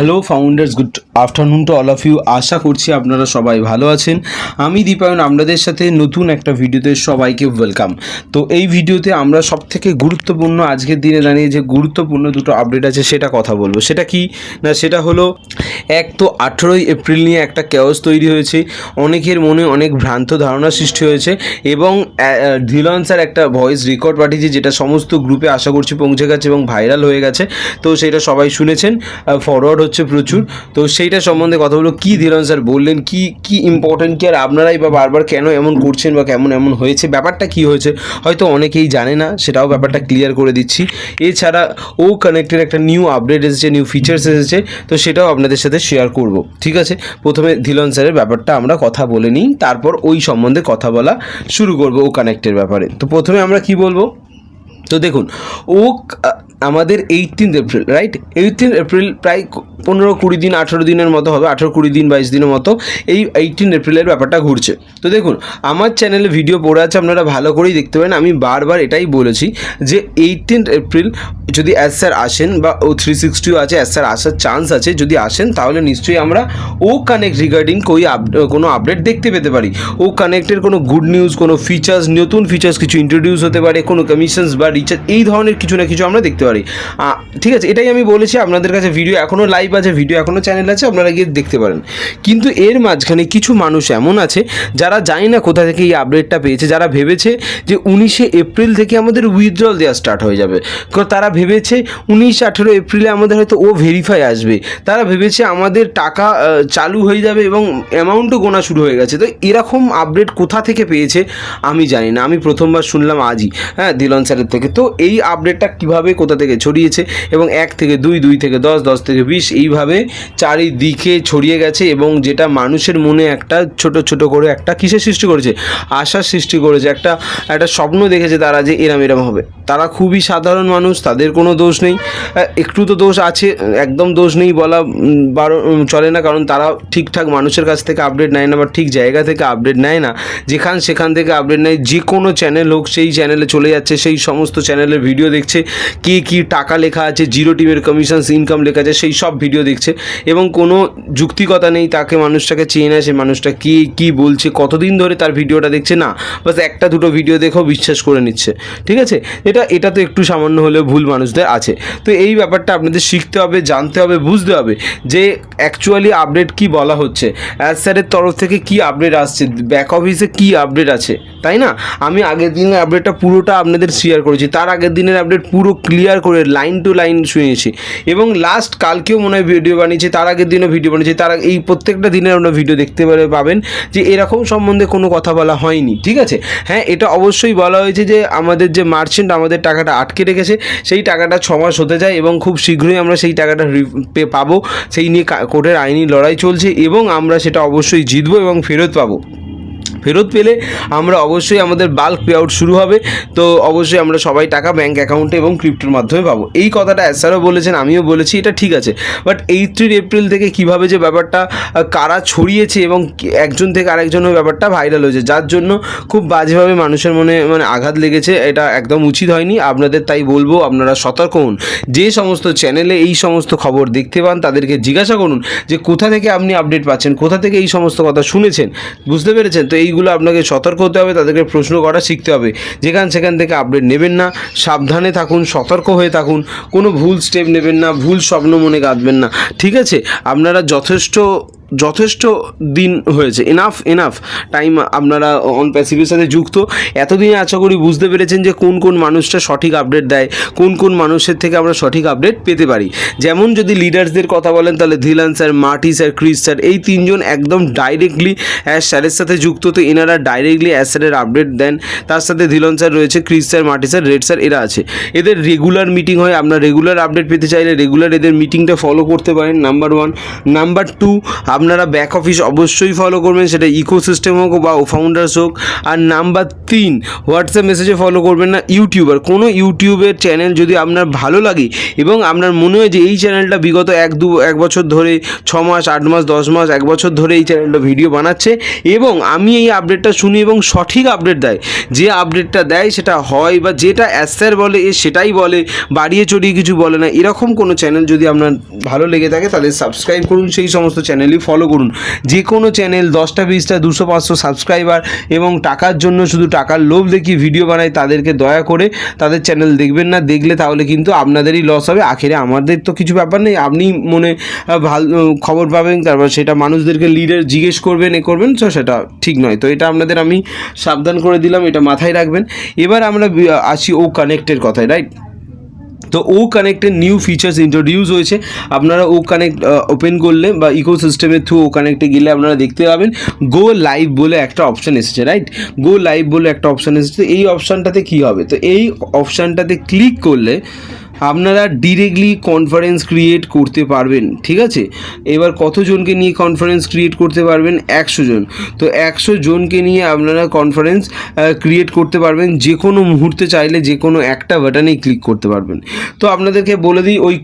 Hello founders good afternoon to all of you আশা করছি আপনারা সবাই ভালো আছেন। আমি দীপায়ন, আপনাদের সাথে নতুন একটা ভিডিওতে সবাইকে ওয়েলকাম তো এই ভিডিওতে আমরা সব থেকে গুরুত্বপূর্ণ আজকের দিনে দাঁড়িয়ে যে গুরুত্বপূর্ণ দুটো আপডেট আছে, সেটা কথা বলব। সেটা কি? না, সেটা হলো, এক তো আঠেরোই এপ্রিল নিয়ে একটা ক্যাওস তৈরি হয়েছে। অনেকের মনে অনেক ভ্রান্ত ধারণা সৃষ্টি হয়েছে এবং ধীলন স্যার একটা ভয়েস রেকর্ড পাঠিয়েছে, যেটা সমস্ত গ্রুপে আশা করছি পৌঁছে গেছে এবং ভাইরাল হয়ে গেছে। তো সেটা সবাই শুনেছেন। ফরওয়ার্ড হচ্ছে প্রচুর। তো সেইটা সম্বন্ধে কথা বলব কী ধীরন স্যার বললেন? কি কি ইম্পর্টেন্ট কি আর আপনারাই বা বারবার কেন এমন করছেন বা কেমন এমন হয়েছে? ব্যাপারটা কি হয়েছে? হয়তো অনেকেই জানে না, সেটাও ব্যাপারটা ক্লিয়ার করে দিচ্ছি। এছাড়া ও কানেক্টের একটা নিউ আপডেট এসেছে নিউ ফিচার্স এসেছে, তো সেটাও আপনাদের সাথে শেয়ার করব। ঠিক আছে? প্রথমে ধীলন স্যারের ব্যাপারটা আমরা কথা বলে নিই, তারপর ওই সম্বন্ধে কথা বলা শুরু করব ও কানেক্টের ব্যাপারে। তো প্রথমে আমরা কি বলব? তো দেখুন, ও আমাদের eighteen April right eighteen April প্রায় পনেরো কুড়ি দিন, আঠেরো দিনের মতো হবে, আঠেরো কুড়ি দিন, বাইশ দিনের মতো এই এইটিন এপ্রিলের ব্যাপারটা ঘুরছে। তো দেখুন, আমার চ্যানেলে ভিডিও পড়ে আছে, আপনারা ভালো করেই দেখতে পারেন। আমি বারবার এটাই বলেছি যে এইটিন এপ্রিল যদি অ্যাজ স্যার আসেন বা ও থ্রি সিক্সটিও আছে অ্যাজ স্যার আসার চান্স আছে, যদি আসেন, তাহলে নিশ্চয়ই আমরা ও কানেক্ট রিগার্ডিং কই কোনো আপডেট দেখতে পেতে পারি। ও কানেক্টের কোনো গুড নিউজ কোনো ফিচার্স নতুন ফিচার্স কিছু ইন্ট্রোডিউস হতে পারে, কোনো কমিশনস বা রিচার্জ এই ধরনের কিছু না কিছু আমরা দেখতে পারি। ঠিক আছে, এটাই আমি বলেছি, আপনাদের কাছে ভিডিও এখনও লাইভ আছে ভিডিও এখনও চ্যানেল আছে, আপনারা গিয়ে দেখতে পারেন। কিন্তু এর মাঝখানে কিছু মানুষ এমন আছে, যারা জানি না কোথা থেকে এই আপডেটটা পেয়েছে, যারা ভেবেছে যে উনিশে এপ্রিল থেকে আমাদের উইথড্রল দেওয়া স্টার্ট হয়ে যাবে। তারা ভেবেছে উনিশ, আঠেরো এপ্রিলে আমাদের হয়তো ও ভেরিফাই আসবে। তারা ভেবেছে আমাদের টাকা চালু হয়ে যাবে এবং অ্যামাউন্টও গোনা শুরু হয়ে গেছে। তো এরকম আপডেট কোথা থেকে পেয়েছে, আমি জানি না। আমি প্রথমবার শুনলাম আজই। হ্যাঁ দিলন স্যারের থেকে। তো এই আপডেটটা কীভাবে কোথা থেকে ছড়িয়েছে এবং এক থেকে দুই দুই থেকে দশ দশ থেকে বিশ, এইভাবে চারিদিকে ছড়িয়ে গেছে এবং যেটা মানুষের মনে একটা ছোট ছোট করে একটা কিসের সৃষ্টি করেছে? আশার সৃষ্টি করেছে, একটা একটা স্বপ্ন দেখেছে তারা যে এরম এরম হবে। তারা খুবই সাধারণ মানুষ, তাদের কোনো দোষ নেই। একটু তো দোষ আছে, একদম দোষ নেই বলা বারো চলে না, কারণ তারা ঠিকঠাক মানুষের কাছ থেকে আপডেট নেয় না বা ঠিক জায়গা থেকে আপডেট নেয় না। যেখান, সেখান থেকে আপডেট নেয়, যে কোনো চ্যানেল হোক, সেই চ্যানেলে চলে যাচ্ছে, সেই সমস্ত চ্যানেলের ভিডিও দেখছে, কে কী টাকা লেখা আছে জিরো টিমের কমিশনস ইনকাম লেখা আছে, সেই সব ভিডিও দেখছে। এবং কোনো যুক্তিকতা নেই তাকে মানুষটাকে চেয়ে নেয়, সে মানুষটা কী কী বলছে, কতদিন ধরে তার ভিডিওটা দেখছে, না, বাস একটা দুটো ভিডিও দেখেও বিশ্বাস করে নিচ্ছে। ঠিক আছে? এটা এটা তো একটু সামান্য হলেও ভুল মানুষদের আছে। তো এই ব্যাপারটা আপনাদের শিখতে হবে, জানতে হবে, বুঝতে হবে যে অ্যাকচুয়ালি আপডেট কি বলা হচ্ছে। অ্যাজ স্যারের তরফ থেকে কি আপডেট আসছে? ব্যাক অফিসে কি আপডেট আছে? তাই না? আমি আগের দিনের আপডেটটা পুরোটা আপনাদের শেয়ার করেছি। তার আগের দিনের আপডেট পুরো ক্লিয়ার করে লাইন টু লাইন শুনিয়েছি এবং লাস্ট কালকেও মনে হয় ভিডিও বানিয়েছি, তার আগের দিনও ভিডিও বানিয়েছি, তার এই প্রত্যেকটা দিনের আমরা ভিডিও দেখতে পাবেন যে এরকম সম্বন্ধে কোনো কথা বলা হয়নি, ঠিক আছে? হ্যাঁ এটা অবশ্যই বলা হয়েছে যে আমাদের যে মার্চেন্ট আমাদের টাকাটা আটকে রেখেছে, সেই টাকাটা ছ মাস হতে যায় এবং খুব শীঘ্রই আমরা সেই টাকাটা পাবো। সেই নিয়ে কোর্টের আইনি লড়াই চলছে এবং আমরা সেটা অবশ্যই জিতবো এবং ফেরত পাবো। ফেরত পেলে আমরা অবশ্যই আমাদের বাল্ক পে আউট শুরু হবে। তো অবশ্যই আমরা সবাই টাকা ব্যাঙ্ক অ্যাকাউন্টে এবং ক্রিপ্টোর মাধ্যমে পাবো। এই কথাটা স্যারও বলেছেন, আমিও বলেছি, এটা ঠিক আছে। বাট এইটিন এপ্রিল থেকে কীভাবে যে ব্যাপারটা কারা ছড়িয়েছে এবং একজন থেকে আরেকজনের ব্যাপারটা ভাইরাল হয়েছে, যার জন্য খুব বাজেভাবে মানুষের মনে মানে আঘাত লেগেছে, এটা একদম উচিত হয়নি। আপনাদের তাই বলব, আপনারা সতর্ক হন। যে সমস্ত চ্যানেলে এই সমস্ত খবর দেখতে পান, তাদেরকে জিজ্ঞাসা করুন যে কোথা থেকে আপনি আপডেট পাচ্ছেন, কোথা থেকে এই সমস্ত কথা শুনেছেন, বুঝতে পেরেছেন? তো এইগুলো আপনাকে সতর্ক হতে হবে, তাদেরকে প্রশ্ন করা শিখতে হবে। যেখান সেখান থেকে আপডেট নেবেন না, সাবধানে থাকুন, সতর্ক হয়ে থাকুন, কোনো ভুল স্টেপ নেবেন না, ভুল স্বপ্ন মনে গাঁদবেন না। ঠিক আছে? আপনারা যথেষ্ট যথেষ্ট দিন হয়েছে। এনাফ এনাফ টাইম আপনারা অন প্যাসিভের সাথে যুক্ত। এতদিনে আশা করি বুঝতে পেরেছেন যে কোন কোন মানুষটা সঠিক আপডেট দেয়, কোন কোন মানুষের থেকে আমরা সঠিক আপডেট পেতে পারি। যেমন যদি লিডার্সদের কথা বলেন, তাহলে Dhillon sir Marty sir Chris sir এই তিনজন একদম ডাইরেক্টলি অ্যাশ স্যারের সাথে যুক্ত। তো এনারা ডাইরেক্টলি অ্যাশ স্যারের আপডেট দেন। তার সাথে ধিলন স্যার রয়েছে, Chris sir Marty sir Red sir এরা আছে। এদের রেগুলার মিটিং হয়, আপনার রেগুলার আপডেট পেতে চাইলে রেগুলার এদের মিটিংটা ফলো করতে পারেন নাম্বার ওয়ান নাম্বার টু আপনারা ব্যাক অফিস অবশ্যই ফলো করবেন, সেটা ইকোসিস্টেম হোক বা ও ফাউন্ডার্স হোক। আর নাম্বার তিন হোয়াটসঅ্যাপ মেসেজে ফলো করবেন না ইউটিউবার কোনো ইউটিউবের চ্যানেল যদি আপনার ভালো লাগে এবং আপনার মনে হয় যে এই চ্যানেলটা বিগত এক, দু, এক বছর ধরে, ছ মাস, আট মাস, দশ মাস, এক বছর ধরে এই চ্যানেলটা ভিডিও বানাচ্ছে এবং আমি এই আপডেটটা শুনি এবং সঠিক আপডেট দেয়। যে আপডেটটা দেয়, সেটা হয় বা যেটা অ্যাসার বলে, এ সেটাই বলে, বাড়িয়ে চড়িয়ে কিছু বলে না। এরকম কোনো চ্যানেল যদি আপনার ভালো লেগে থাকে, তাহলে সাবস্ক্রাইব করুন। সেই সমস্ত চ্যানেলই ফলো করুন। যে কোনো চ্যানেল দশটা, বিশটা, দুশো, পাঁচশো সাবস্ক্রাইবার এবং টাকার জন্য শুধু টাকার লোভ দেখিয়ে ভিডিও বানায় তাদেরকে দয়া করে তাদের চ্যানেল দেখবেন না, দেখলে তাহলে কিন্তু আপনাদেরই লস হবে। আখেরে আমাদের তো কিছু ব্যাপার নেই, আপনি মনে ভালো খবর পাবেন, তারপর সেটা মানুষদেরকে লিডার জিজ্ঞেস করবেন, এ করবেন, তো সেটা ঠিক নয়। তো এটা আপনাদের আমি সাবধান করে দিলাম, এটা মাথায় রাখবেন। এবার আমরা আসি ও কানেক্টের কথায় রাইট তো ও কানেক্টের নিউ ফিচার্স ইন্ট্রোডিউস হয়েছে। আপনারা ও কানেক্ট ওপেন করলে বা ইকো সিস্টেমের থ্রু ও কানেক্টে গেলে আপনারা দেখতে পাবেন গো লাইভ বলে একটা অপশান এসেছে রাইট গো লাইভ বলে একটা অপশান এসেছে। এই অপশানটাতে কী হবে? তো এই অপশানটাতে ক্লিক করলে আপনারা ডিরেক্টলি কনফারেন্স ক্রিয়েট করতে পারবেন, ঠিক আছে? এবার কতজনকে নিয়ে কনফারেন্স ক্রিয়েট করতে পারবেন? একশো জন। তো একশো জনকে নিয়ে আপনারা কনফারেন্স ক্রিয়েট করতে পারবেন যে কোনো মুহূর্তে চাইলে যে কোনো একটা বাটনেই ক্লিক করতে পারবেন। তো আপনাদেরকে বলে দিই, ওই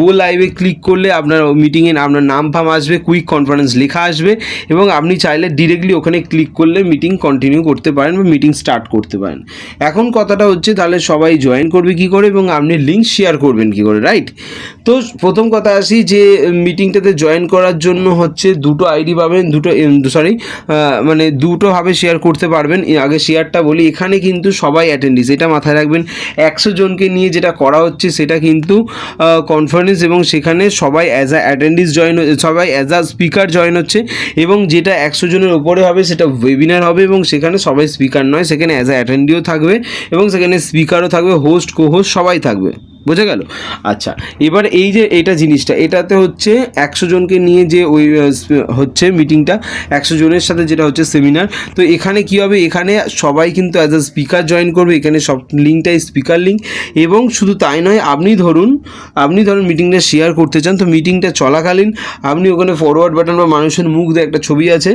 গো লাইভে ক্লিক করলে আপনার মিটিংয়ে আপনার নাম ফাম আসবে কুইক কনফারেন্স লেখা আসবে এবং আপনি চাইলে ডিরেক্টলি ওখানে ক্লিক করলে মিটিং কন্টিনিউ করতে পারেন বা মিটিং স্টার্ট করতে পারেন। এখন কথাটা হচ্ছে, তাহলে সবাই জয়েন করবে কি করে? এবং আপনি লিঙ্ক শেয়ার করবেন কি করে রাইট তো প্রথম কথা আসি যে মিটিংটাতে জয়েন করার জন্য হচ্ছে দুটো আইডি পাবেন, দুটো সরি মানে দুটোভাবে শেয়ার করতে পারবেন। আগে শেয়ারটা বলি, এখানে কিন্তু সবাই অ্যাটেন্ডিস এটা মাথায় রাখবেন, একশো জনকে নিয়ে যেটা করা হচ্ছে, সেটা কিন্তু কনফারেন্স এবং সেখানে সবাই অ্যাজ আ অ্যাটেন্ডিস জয়েন সবাই অ্যাজ আ স্পিকার জয়েন হচ্ছে এবং যেটা একশো জনের ওপরে হবে, সেটা ওয়েবিনার হবে এবং সেখানে সবাই স্পিকার নয়, সেখানে অ্যাজ আ অ্যাটেন্ডিও থাকবে এবং সেখানে স্পিকারও থাকবে হোস্ট কো হোস্ট সবাই থাকবে। বোঝা গেল? আচ্ছা এবার এই যে এটা জিনিসটা, এটাতে হচ্ছে একশো জনকে নিয়ে যে ওই হচ্ছে মিটিংটা, একশো জনের সাথে যেটা হচ্ছে সেমিনার, তো এখানে কি হবে? এখানে সবাই কিন্তু অ্যাজ আ স্পিকার জয়েন করবে, এখানে সব লিঙ্কটাই স্পিকার লিঙ্ক এবং শুধু তাই নয়, আপনি ধরুন আপনি ধরুন মিটিংটা শেয়ার করতে চান, তো মিটিংটা চলাকালীন আপনি ওখানে ফরওয়ার্ড বাটন বা মানুষের মুখ দিয়ে একটা ছবি আছে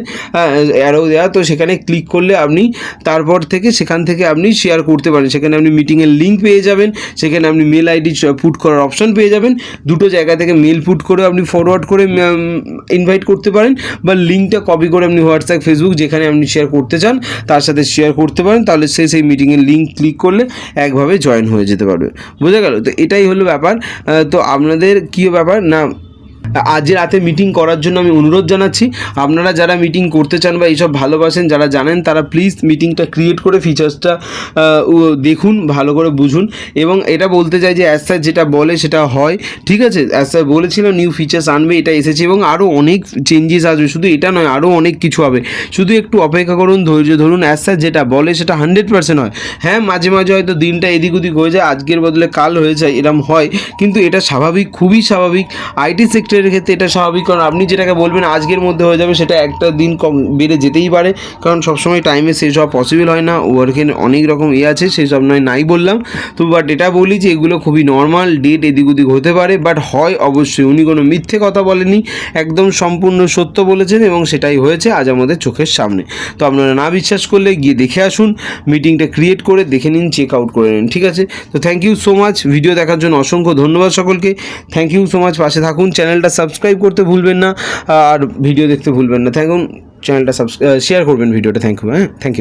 অ্যারো দেওয়া তো সেখানে ক্লিক করলে আপনি তারপর থেকে সেখান থেকে আপনি শেয়ার করতে পারেন। সেখানে আপনি মিটিংয়ের লিঙ্ক পেয়ে যাবেন, সেখানে আপনি মেল আইডি পুট করার অপশন পেয়ে যাবেন। দুটো জায়গা থেকে মেল পুট করে আপনি ফরওয়ার্ড করে ইনভাইট করতে পারেন বা লিঙ্কটা কপি করে আপনি হোয়াটসঅ্যাপ ফেসবুক যেখানে আপনি শেয়ার করতে চান, তার সাথে শেয়ার করতে পারেন। তাহলে সে সেই মিটিংয়ের লিঙ্ক ক্লিক করলে একভাবে জয়েন হয়ে যেতে পারবে। বোঝা গেল? তো এটাই হলো ব্যাপার। তো আপনাদের কী ব্যাপার? না আজ রাতে মিটিং করার জন্য আমি অনুরোধ জানাচ্ছি। আপনারা যারা মিটিং করতে চান বা এইসব ভালোবাসেন, যারা জানেন, তারা প্লিজ মিটিংটা ক্রিয়েট করে ফিচার্সটা দেখুন, ভালো করে বুঝুন। এবং এটা বলতে চাই যে অ্যাজ স্যার যেটা বলে সেটা হয়। ঠিক আছে? অ্যাজ স্যার বলেছিল নিউ ফিচার্স আনবে, এটা এসেছে এবং আরও অনেক চেঞ্জেস আসবে। শুধু এটা নয় আরও অনেক কিছু হবে। শুধু একটু অপেক্ষা করুন, ধৈর্য ধরুন। অ্যাজ স্যার যেটা বলে, সেটা হান্ড্রেড পার্সেন্ট হয়। হ্যাঁ মাঝে মাঝে হয়তো দিনটা এদিক ওদিক হয়ে যায়, আজকের বদলে কাল হয়ে যায়, এরম হয়। কিন্তু এটা স্বাভাবিক, খুবই স্বাভাবিক। আইটি সেক্টরের ক্ষেত্রে এটা স্বাভাবিক, কারণ আপনি যেটাকে বলবেন আজকের মধ্যে হয়ে যাবে সেটা একটা দিন কম বেড়ে যেতেই পারে, কারণ সবসময় টাইমে শেষ সব পসিবল হয় না ওয়ার্কের অনেক রকম ইয়ে আছে, সেই সব নয়, নাই বললাম। তো বাট এটা বলি যে এগুলো খুবই নর্মাল ডেট এদিক ওদিক হতে পারে বাট হয় অবশ্যই। উনি কোনো মিথ্যে কথা বলেনি একদম সম্পূর্ণ সত্য বলেছেন এবং সেটাই হয়েছে আজ আমাদের চোখের সামনে। তো আপনারা না বিশ্বাস করলে গিয়ে দেখে আসুন মিটিংটা ক্রিয়েট করে দেখে নিন চেক আউট করে নিন, ঠিক আছে? তো thank you so much video দেখার জন্য অসংখ্য ধন্যবাদ সকলকে। থ্যাংক ইউ সো মাচ পাশে থাকুন চ্যানেলটা সাবস্ক্রাইব করতে ভুলবেন না, আর ভিডিও দেখতে ভুলবেন না। থ্যাংক চ্যানেলটা সাবস্ক্রাইব শেয়ার করবেন ভিডিওটা। থ্যাংক ইউ হ্যাঁ থ্যাংক ইউ